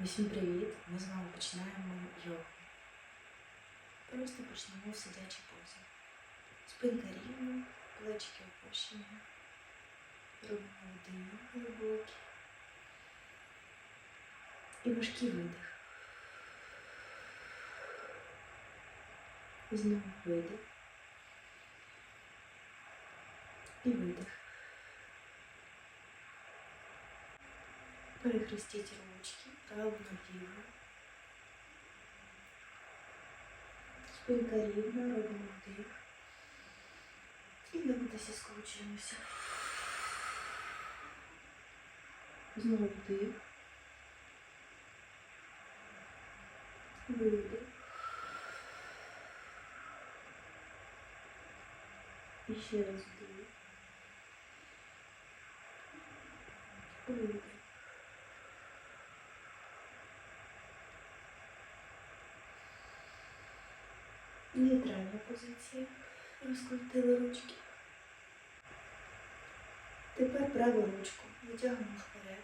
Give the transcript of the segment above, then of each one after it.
Усім привіт! Ми з вами починаємо йогу. Просто почнемо в сидячій позі. Спинка рівна, плечики опущені. Робимо вдих глибокий. І важкий видих. Знову видих. І видих. Перехрестіть ручки, праву на ліву. Спинка рівна, робимо вдих. І дивитися, скручуємося. Знову вдих. Видих. І ще раз вдих. Видих. Позиція. Розкрутили ручки. Тепер праву ручку витягуємо вперед,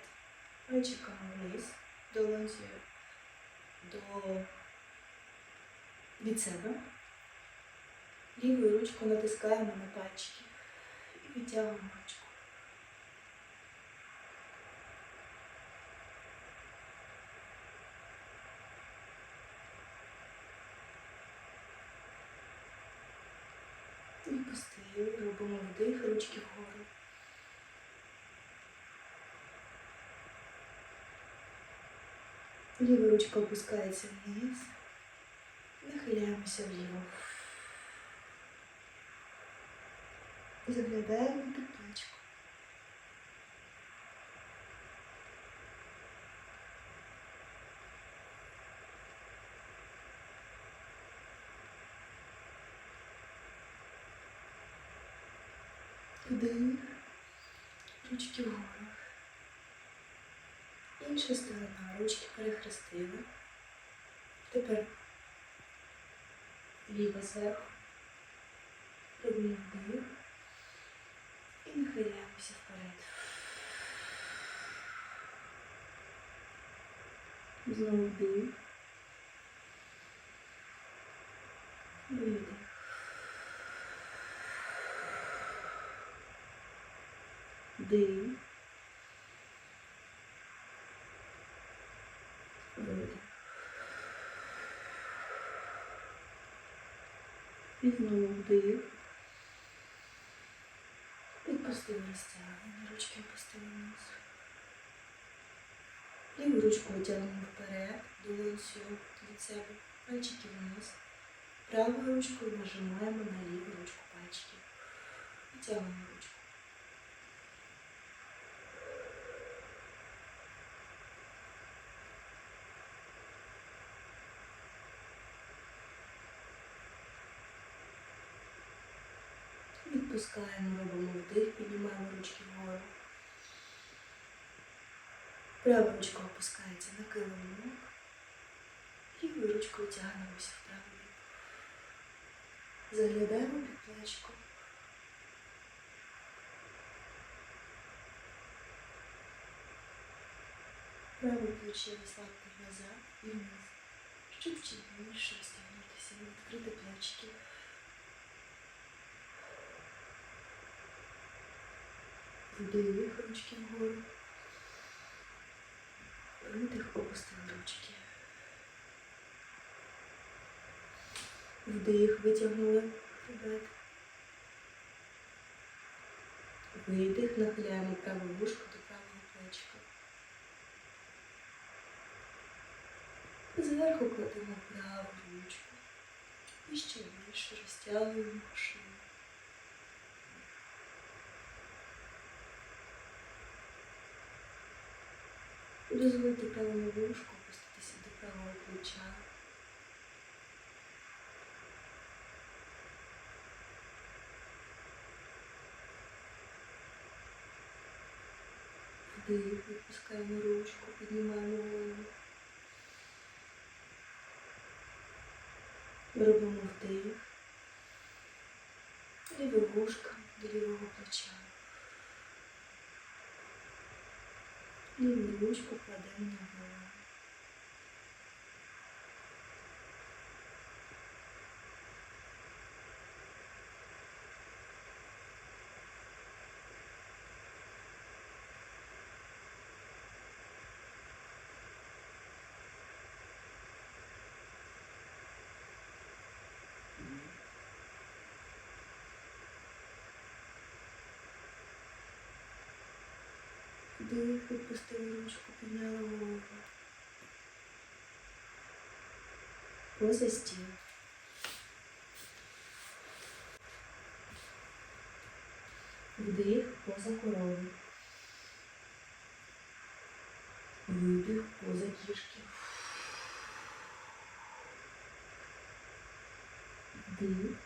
вичекаємо вниз, долонцею до від себе. Лівою ручку натискаємо на пальчики і витягуємо ручку. Відпустили, робимо вдих, ручки вгору. Ліва ручка опускається вниз. Нахиляємося вліво. Заглядаємо під Вдих, ручки вгору. Інша сторона, ручки перехрестили. Тепер ліва зверху. Робимо вдих і нахиляємося вперед. Знову вдих. Видих. Видих. І знову вдих. Відпустили розтягнення, ручки опустили вниз. Ліву ручку витягнемо вперед, долонцю від себе, пальчики вниз. Правою ручкою нажимаємо на ліву ручку пальчиків. Витягуємо ручку. Відпускаємо, робимо вдих, піднімаємо ручки вгору. Права ручка опускається на килимок. Лівою ручкою тягнемося в праву. Заглядаємо під плечко. Праве плече розслабте назад і вниз. Щоб чим більше розтягнутися, відкрити плечики. Вдих, ручки вгору. Видих, опустили ручки. Вдих, витягнули хребет. Видих, нахиляємо праву вушку до правого плечика. Зверху кладемо праву ручку. І ще більше розтягуємо шию. Дозвольте правому вушку опуститися до правого плеча. Вдих, відпускаємо ручку, піднімаємо голову. Робимо вдих. Ліве вушко до лівого плеча. Ліву ручку кладемо на. Вдих, відпустили ручку, підняли голову. Поза стіл. Вдих поза коровою. Видих поза кішки. Вдих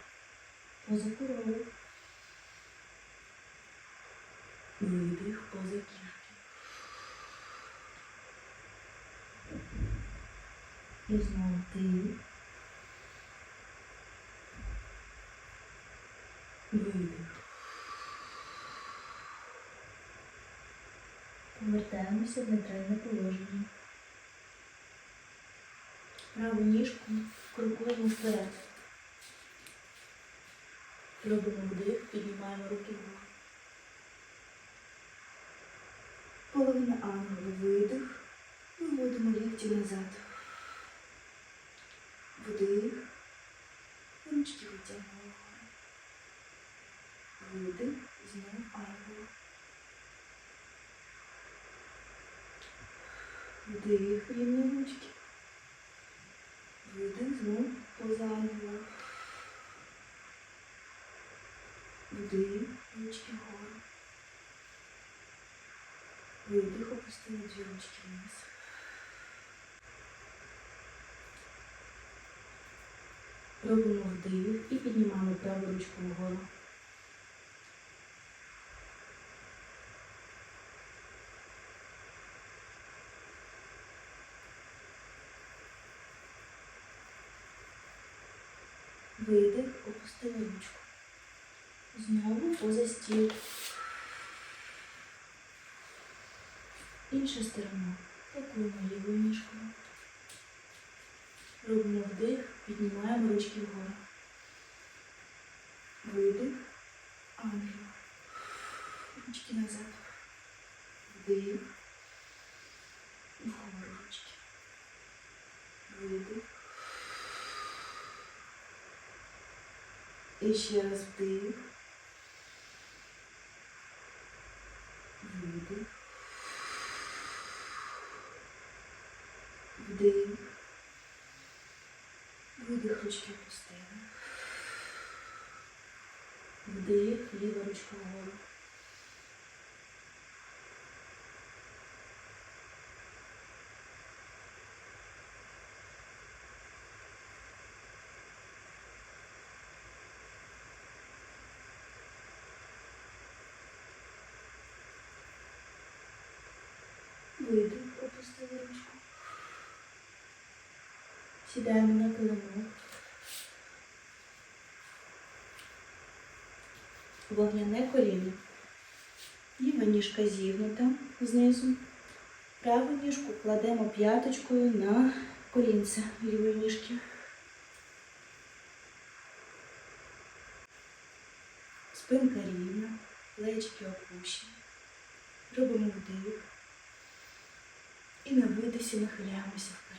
поза коровою. Видих поза кішки. І знову. Видих. Повертаємося в нейтральне положення. Праву ніжку крокуємо вперед. Робимо вдих, піднімаємо руки вгору. Половина ангелу видих. Виводимо лікті назад. Вдих. Ручки витягнули. Видих. Знову ангел. Вдих, рівні ручки. Видих, знов поза ангела. Вдих, ручки вгору. Видих, опустили дві ручки вниз. Робимо вдих і піднімаємо праву ручку вгору. Видих, опустили ручку. Знову поза стіл. Інша сторона. Такою лівою ніжкою. Робимо вдих, піднімаємо ручки вгору. Видих. Ангел. Ручки назад. Вдих. Вгору ручки. Видих. І ще раз вдих. Видих. Вдих. Видих, ручки опустили. Вдих, ліва ручка вгору. Видих, опустили ручку. Сідаємо на килимок. Вогняне коліно. Ліва ніжка зігнута знизу. Праву ніжку кладемо п'яточкою на колінце лівої ніжки. Спинка рівна, плечики опущені. Робимо вдих. І на видисі нахиляємося вперед.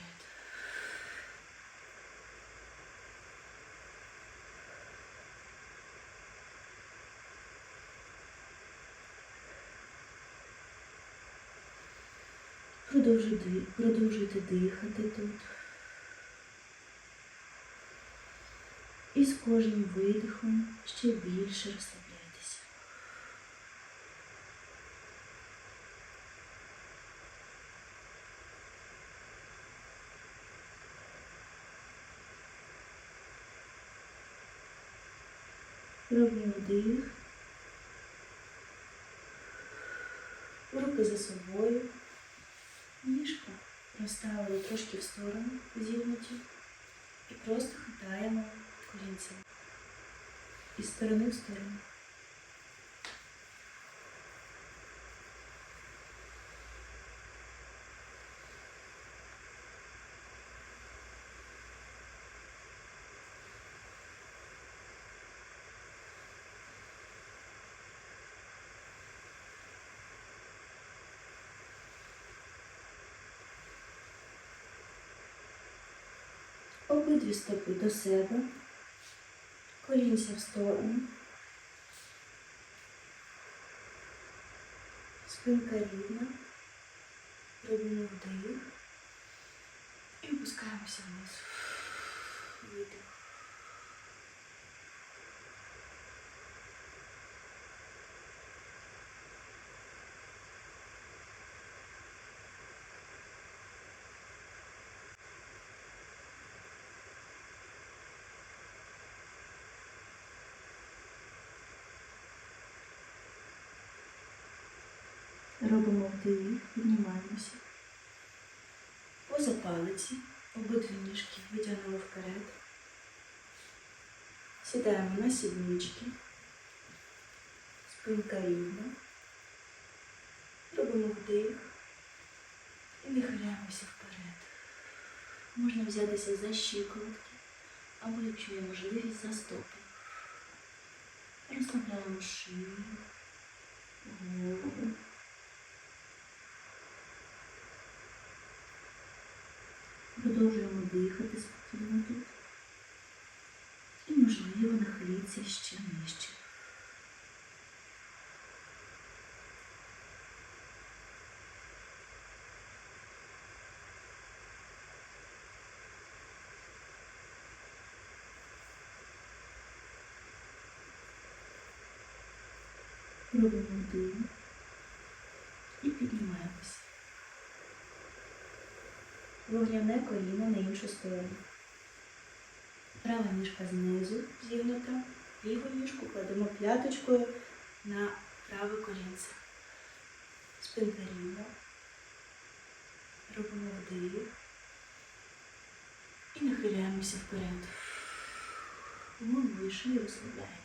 Продовжуйте, дихати тут. І з кожним видихом ще більше розслабляйтеся. Робимо вдих. Руки за собою. Ніжка розставили трошки в сторону зігнуті. І просто хитаємо колінцями Із сторони в сторону. Обидві стопи до себе, колінця в сторону. Спинка рівна. Робимо вдих. І опускаємося вниз. Видих. Робимо вдих, піднімаємося. Поза палиці, обидві ніжки витягнули вперед. Сідаємо на сіднички. Спинка рівна. Робимо вдих і нахиляємося вперед. Можна взятися за щиколотки, або, якщо є можливість, за стопи. Розслабляємо шию, голову. Продовжуємо дихати спокійно тут. І, можливо, нахиліться ще нижче. Робимо вдих і піднімаємося. Вогняне коліно на іншу сторону. Права ніжка знизу зігнута, ліву ніжку кладемо п'яточкою на праве колінце. Спинка рівна. Робимо вдих і нахиляємося вперед. Голову і шию розслабляємо.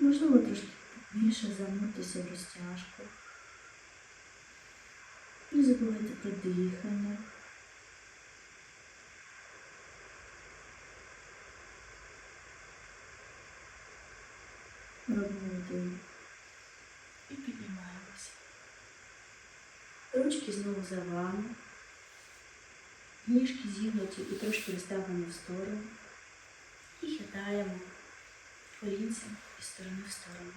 Можливо, трошки більше зануртися в розтяжку. Не забувайте про дихання. Робимо вдих і піднімаємося. Ручки знову за вами. Ніжки зігнуті і трошки розставлені в сторону. І хитаємо колінцем із сторони в сторону.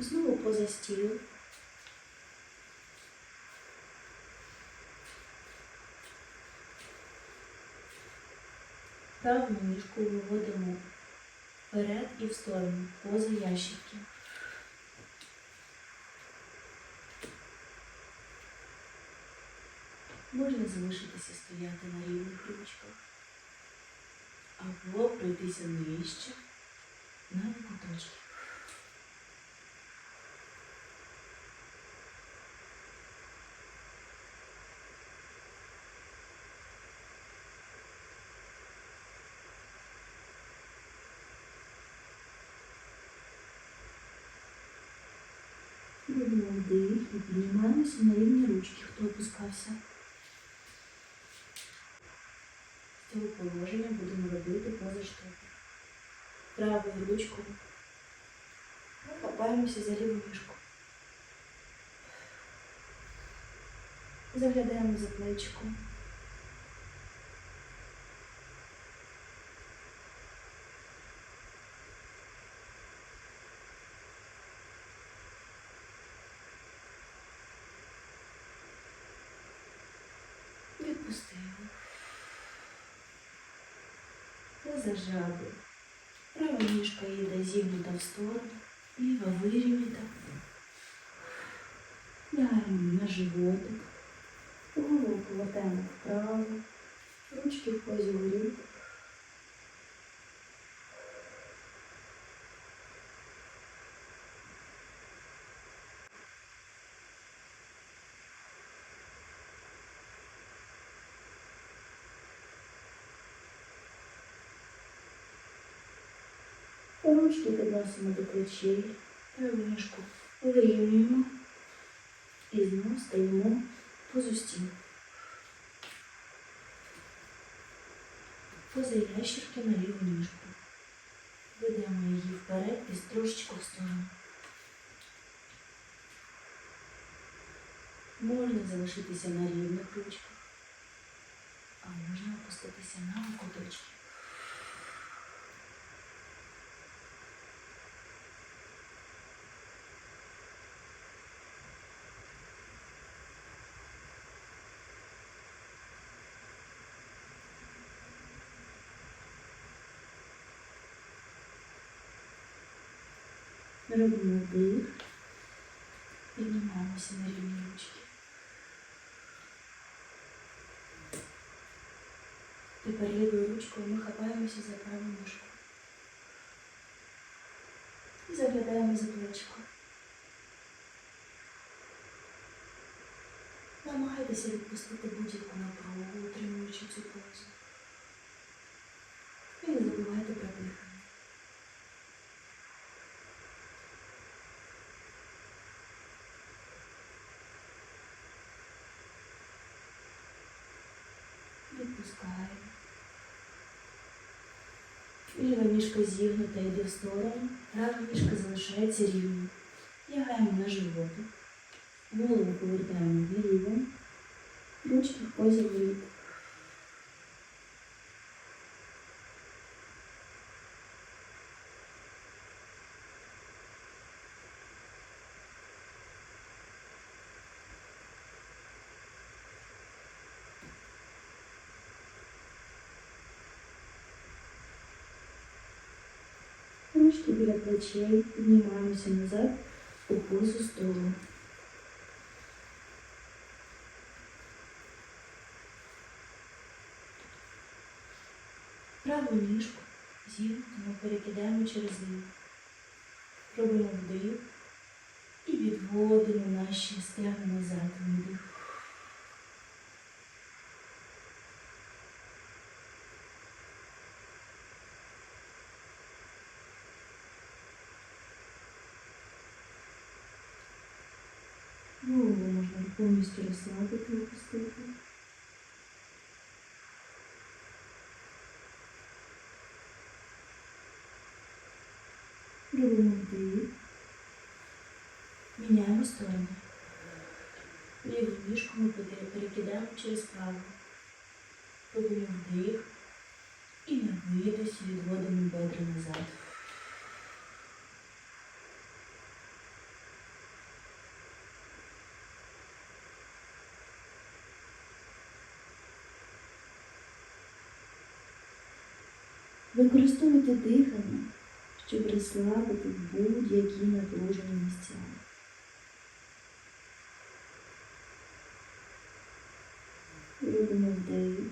Знову поза стіл. Праву ніжку виводимо вперед і в сторону, поза ящики. Можна залишитися стояти на рівних ручках або пройтися нижче на куточки. Робимо вдих і піднімаємося на рівні ручки, хто опускався. З цього положення будемо робити поза штопи. Правою ручкою ми хапаємося за ліву ніжку. Заглядаємо за плечко. Поза жаби. Права ніжка їде зігнута в сторону, ліва вирівнята. Лягаємо на животик. Голову повертаємо вправо. Ручки в позі горі. Ручки підносимо до плечей, праву вирівнюємо і знову стаємо позу стін. Поза ящерки на ліву ніжку. Ведемо її вперед і трошечку в сторону. Можна залишитися на рівних ручках, а можна опуститися на куточки. Робимо вдих. Піднімаємося на рівні ручки. Тепер лівою ручкою ми хапаємося за праву ніжку. І заглядаємо за плечко. Намагайтеся відпустити будь-яку напругу, утримуючи цю позу. І не забувайте про дихання. Відпускаємо. Ліва ніжка зігнута йде в сторону, права ніжка залишається рівною. Лягаємо на животик. Голову повертаємо вліво. Ручки в позі вліво. Ручки біля плечей, піднімаємося назад у позу столу. Праву ніжку зігнуто перекидаємо через ліву. Робимо вдих і відводимо наші стегна назад. Вдих. Голову можна повністю розслабити, опустити. Робимо вдих. Міняємо сторону. Ліву ніжку ми перекидаємо через праву. Робимо вдих. І на видосі відводимо бедра назад. Використовуйте дихання, щоб розслабити будь-які напружені місця. Робимо вдих.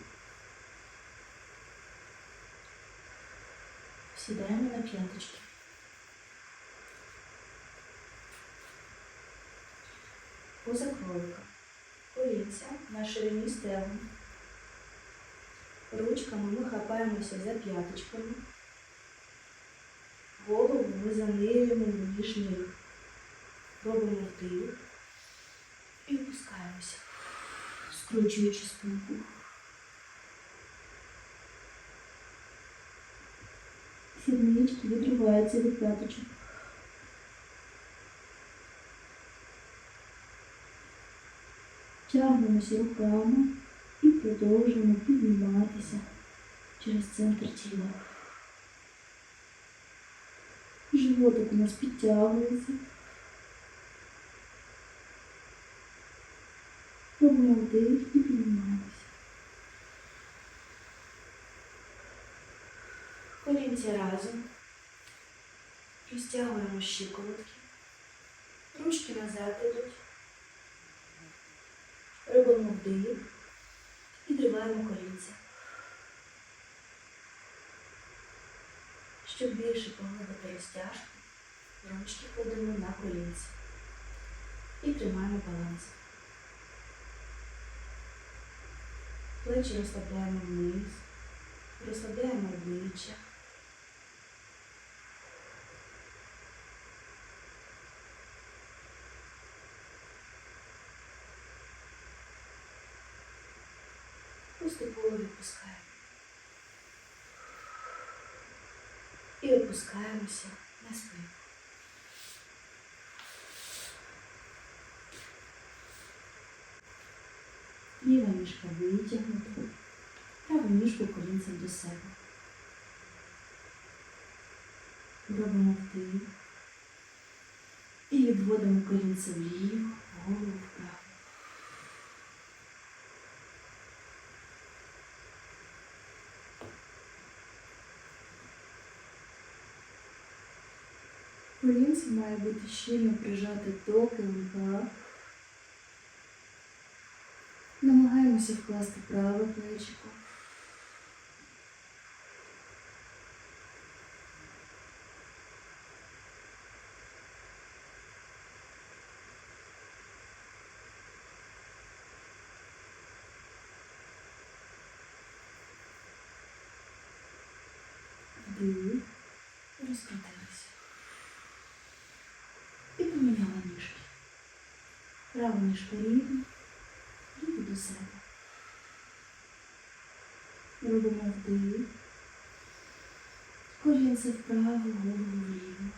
Сідаємо на п'яточки. Поза кролика. Колінця на ширині стегон. Ручками ми хапаємося за п'яточками. Голову ми занирюємо між ніг. Робимо вдих і опускаємося, скручуючи спинку. Сіднички відриваються від п'яточок. Тягнемося руками І продовжуємо підніматися через центр тіла. Животик у нас підтягується. Робимо вдих і піднімаємося. Колінця разом. Розтягуємо щиколотки. Ручки назад ідуть. Робимо вдих. Підриваємо колінця. Щоб більше поглибити розтяжку, ручки кладемо на колінці. І тримаємо баланс. Плечі розслабляємо вниз, розслабляємо обличчя. Поступово відпускаємо. І опускаємося на спину. Ліва ніжка витягнута, праву ніжку колінцем до себе. Робимо вдих і відводимо колінце вліво, голову вправо. Колінце має бути щільно прижати до килимка. Намагаємося вкласти праве плечико. Вдих. Розкрутилися. І поміняла ніжки. Праву ніжку рівно, і до себе. Робимо вдих. Колінце вправо, голову вліво.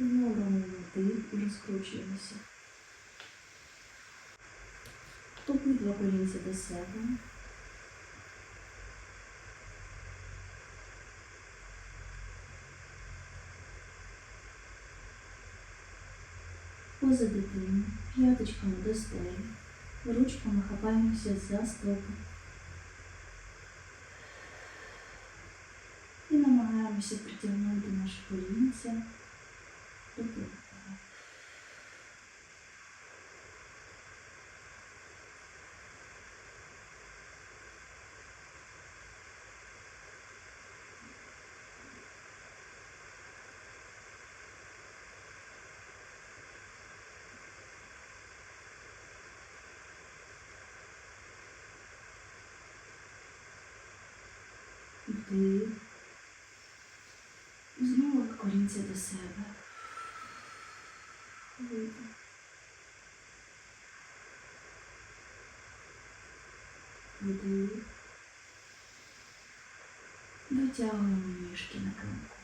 Знову робимо розкручуємося. Обидва колінця до себе. Поза дитину, п'яточками до стелі, ручками хапаємося за стопи. І намагаємося притягнути наше колінця до килимка. Вдих. Знову колінця до себе. Видих. Вдих. Витягуємо ніжки на килимку.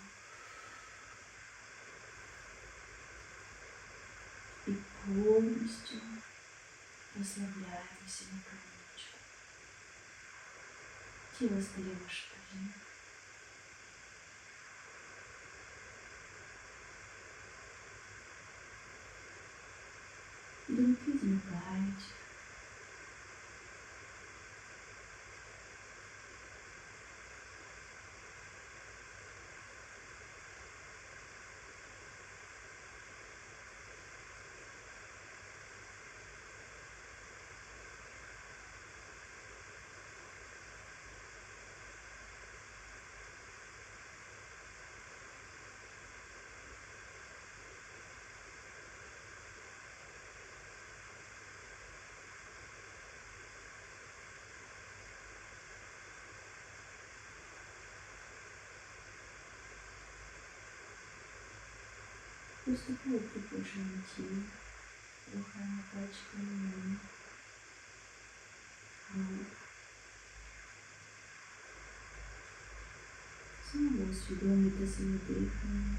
І повністю розслабляємося на килимочку. Тіло стає важким. do físico. Поступово припушуємо тіло, рухаємо пальчиками. Вверх. Знову усвідомлюйте своє дихання.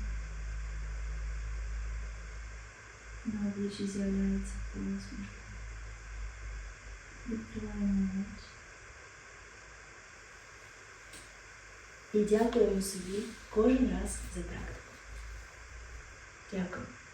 На обличчі з'являється посмішка. Відкриваємо очі. І дякуємо собі кожен раз за практику. 第二个。